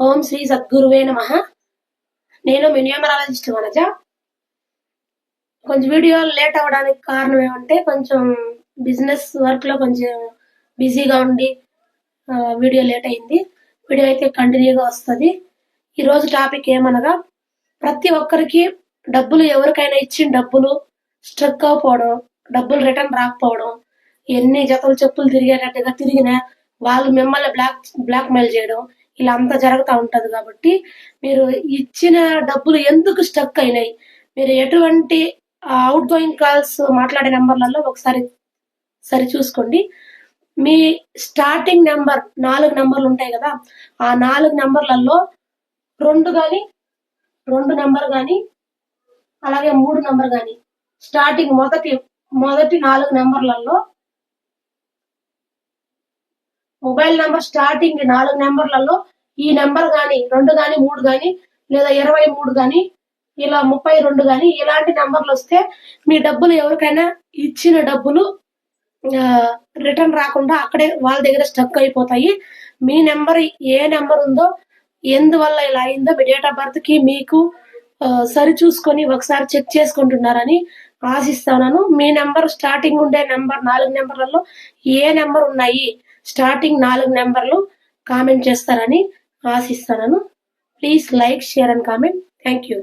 ఓం శ్రీ సద్గురువే నమ. నేను మినియోమరాలజిస్ట్ వనజ. కొంచెం వీడియో లేట్ అవ్వడానికి కారణం ఏమంటే కొంచెం బిజినెస్ వర్క్లో కొంచెం బిజీగా ఉండి వీడియో లేట్ అయింది. వీడియో అయితే కంటిన్యూగా వస్తుంది. ఈరోజు టాపిక్ ఏమనగా ప్రతి ఒక్కరికి డబ్బులు ఎవరికైనా ఇచ్చిన డబ్బులు స్ట్రక్ అవ్వకపోవడం డబ్బులు రిటర్న్ రాకపోవడం ఎన్ని జతలు చెప్పులు తిరిగేటట్టుగా తిరిగినా వాళ్ళు మిమ్మల్ని బ్లాక్ బ్లాక్ మెయిల్ చేయడం ఇలా అంతా జరుగుతూ ఉంటుంది కాబట్టి మీరు ఇచ్చిన డబ్బులు ఎందుకు స్టక్ అయినాయి? మీరు ఎటువంటి అవుట్ గోయింగ్ కాల్స్ మాట్లాడే నెంబర్లలో ఒకసారి సరి చూసుకోండి. మీ స్టార్టింగ్ నెంబర్ నాలుగు నెంబర్లు ఉంటాయి కదా ఆ నాలుగు నెంబర్లలో రెండు కానీ రెండు నెంబర్ కానీ అలాగే మూడు నెంబర్ కానీ స్టార్టింగ్ మొదటి మొదటి నాలుగు నెంబర్లలో మొబైల్ నెంబర్ స్టార్టింగ్ నాలుగు నెంబర్లలో ఈ నెంబర్ గాని రెండు గాని మూడు గాని లేదా ఇరవై మూడు గాని ఇలా ముప్పై రెండు గాని ఇలాంటి నెంబర్లు వస్తే మీ డబ్బులు ఎవరికైనా ఇచ్చిన డబ్బులు రిటర్న్ రాకుండా అక్కడే వాళ్ళ దగ్గర స్టక్ అయిపోతాయి. మీ నెంబర్ ఏ నెంబర్ ఉందో ఎందువల్ల ఇలా అయిందో మీ డేట్ ఆఫ్ బర్త్కి మీకు సరి చూసుకొని ఒకసారి చెక్ చేసుకుంటున్నారని ఆశిస్తున్నాను మీ నెంబర్ స్టార్టింగ్ ఉండే నెంబర్ నాలుగు నెంబర్లలో ఏ నెంబర్ ఉన్నాయి? స్టార్టింగ్ నాలుగు నెంబర్లు కామెంట్ చేస్తారని ఆశిస్తున్నాను. Please like share and comment. Thank you.